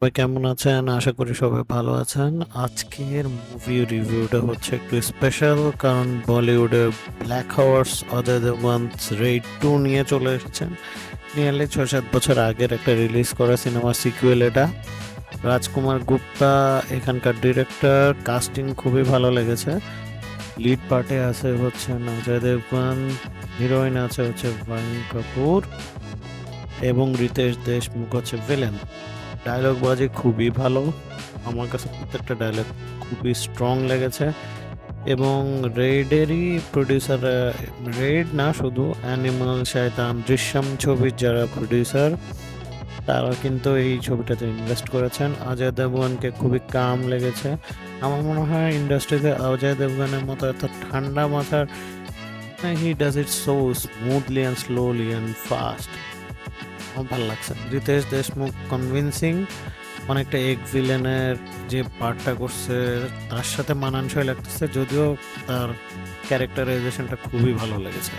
সবাই কেমন আছেন? আশা করি সবাই ভালো আছেন। আজকের মুভি রিভিউটা হচ্ছে একটু স্পেশাল কারণ বলিউডে black horse Ajay Devgan's Raid two নিয়ে চলে এসেছেন। নিয়ারলি ৬-৭ বছর আগের একটা রিলিজ করা সিনেমার সিকুয়েল এটা। রাজকুমার গুপ্তা এখানকার ডিরেক্টর, কাস্টিং খুবই ভালো লেগেছে। লিড পার্টে আছে হচ্ছে অজয় দেবগান হিরোইন আছে হচ্ছে বাণী কাপুর এবং রিতেশ দেশমুখ হচ্ছে ভিলেন। ডায়লগ বাজি খুবই ভালো। আমার কাছে প্রত্যেকটা ডায়লগ খুবই স্ট্রং লেগেছে। এবং রেডেরই প্রোডিউসার রেড না শুধু অ্যানিমাল শয়তান দৃশ্যম ছবির যারা প্রোডিউসার তারা কিন্তু এই ছবিটাতে ইনভেস্ট করেছেন। অজয় দেবগনকে খুবই কাম লেগেছে। আমার মনে হয় ইন্ডাস্ট্রিতে অজয় দেবগনের মতো এত ঠান্ডা মাথার he does it so smoothly and slowly and fast ভালো লাগছে। রিতেশ দেশমুখ কনভিনসিং অনেকটা এক ভিলেনের যে পার্টটা করছে, তার সাথে মানানসই লাগতেছে, যদিও তার ক্যারেক্টারাইজেশনটা খুবই ভালো লেগেছে।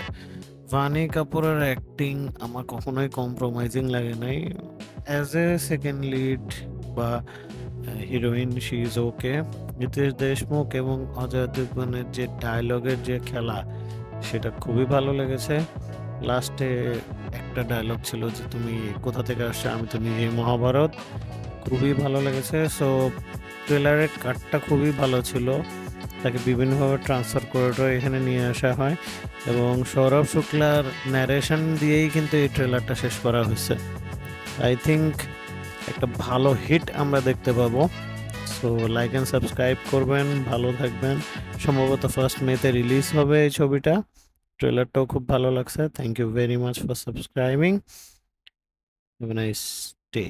ভানি কাপুরের অ্যাক্টিং আমার কখনোই কম্প্রোমাইজিং লাগে নাই। অ্যাজ এ সেকেন্ড লিড বা heroine she is okay Riteish Deshmukh এবং অজয় দেবগনের যে ডায়লগের যে খেলা, সেটা খুবই ভালো লেগেছে। লাস্টে একটা ডায়লগ ছিল যে, তুমি কোথা থেকে আসছো? আমি তো নিজে মহাভারত। খুবই ভালো লেগেছে। সো ট্রেলারের কাটটা খুবই ভালো ছিল। তাকে বিভিন্নভাবে ট্রান্সফার করে এখানে নিয়ে আসা হয়। এবং সৌরভ শুক্লার ন্যারেশন দিয়েই কিন্তু এই ট্রেলারটা শেষ করা হয়েছে। আই থিঙ্ক একটা ভালো হিট আমরা দেখতে পাবো। সো লাইক অ্যান্ড সাবস্ক্রাইব করবেন, ভালো থাকবেন। সম্ভবত ফার্স্ট মেতে রিলিজ হবে এই ছবিটা। ট্রেলারটাও খুব ভালো লাগছে thank you very much for subscribing have nice day